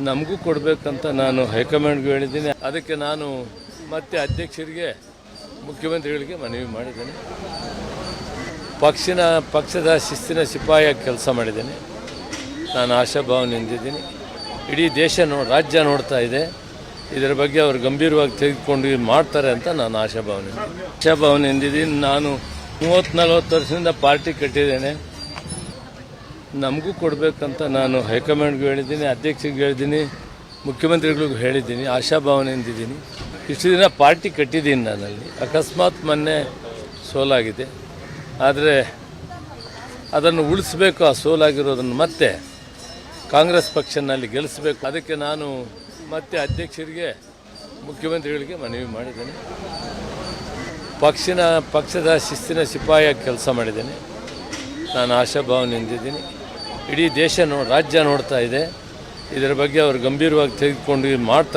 ನಮಗೂ ಕೊಡಬೇಕಂತ ನಾನು ಹೈಕಮಾಂಡ್ಗೆ ಹೇಳಿದ್ದೀನಿ. ಅದಕ್ಕೆ ನಾನು ಮತ್ತೆ ಅಧ್ಯಕ್ಷರಿಗೆ, ಮುಖ್ಯಮಂತ್ರಿಗಳಿಗೆ ಮನವಿ ಮಾಡಿದ್ದೇನೆ. ಪಕ್ಷಿನ, ಪಕ್ಷದ ಶಿಸ್ತಿನ ಸಿಪಾಯಿಯಾಗಿ ಕೆಲಸ ಮಾಡಿದ್ದೇನೆ. ನಾನು ಆಶಾಭಾವನೆ ಹೊಂದಿದ್ದೀನಿ. ಇಡೀ ದೇಶ ನೋ, ರಾಜ್ಯ ನೋಡ್ತಾ ಇದೆ. ಇದರ ಬಗ್ಗೆ ಅವರು ಗಂಭೀರವಾಗಿ ತೆಗೆದುಕೊಂಡು ಮಾಡ್ತಾರೆ ಅಂತ ನಾನು ಆಶಾಭಾವನೆ. ಆಶಾಭಾವನೆ ಹೊಂದಿದ್ದೀನಿ. ನಾನು ಮೂವತ್ತು ನಲ್ವತ್ತು ವರ್ಷದಿಂದ ಪಾರ್ಟಿ ಕಟ್ಟಿದ್ದೇನೆ. ನಮಗೂ ಕೊಡಬೇಕಂತ ನಾನು ಹೈಕಮಾಂಡ್ಗೂ ಹೇಳಿದ್ದೀನಿ, ಅಧ್ಯಕ್ಷರಿಗೆ ಹೇಳಿದ್ದೀನಿ, ಮುಖ್ಯಮಂತ್ರಿಗಳಿಗೂ ಹೇಳಿದ್ದೀನಿ ಆಶಾಭಾವನೆ ಎಂದಿದ್ದೀನಿ ಇಷ್ಟು ದಿನ ಪಾರ್ಟಿ ಕಟ್ಟಿದ್ದೀನಿ ನಾನಲ್ಲಿ. ಅಕಸ್ಮಾತ್ ಮೊನ್ನೆ ಸೋಲಾಗಿದೆ. ಆದರೆ ಅದನ್ನು ಉಳಿಸ್ಬೇಕು, ಆ ಸೋಲಾಗಿರೋದನ್ನು ಮತ್ತೆ ಕಾಂಗ್ರೆಸ್ ಪಕ್ಷನಲ್ಲಿ ಗೆಲ್ಲಿಸಬೇಕು. ಅದಕ್ಕೆ ನಾನು ಮತ್ತೆ ಅಧ್ಯಕ್ಷರಿಗೆ, ಮುಖ್ಯಮಂತ್ರಿಗಳಿಗೆ ಮನವಿ ಮಾಡಿದ್ದೇನೆ. ಪಕ್ಷಿನ, ಪಕ್ಷದ ಶಿಸ್ತಿನ ಸಿಪಾಯಿಯಾಗಿ ಕೆಲಸ ಮಾಡಿದ್ದೇನೆ. ನಾನು ಆಶಾಭಾವನೆ ಹೊಂದಿದ್ದೀನಿ ಇಡೀ ದೇಶ ನೋ ರಾಜ್ಯ ನೋಡ್ತಾ ಇದೆ. ಇದರ ಬಗ್ಗೆ ಅವರು ಗಂಭೀರವಾಗಿ ತೆಗೆದುಕೊಂಡು ಇದು ಮಾಡ್ತಾರೆ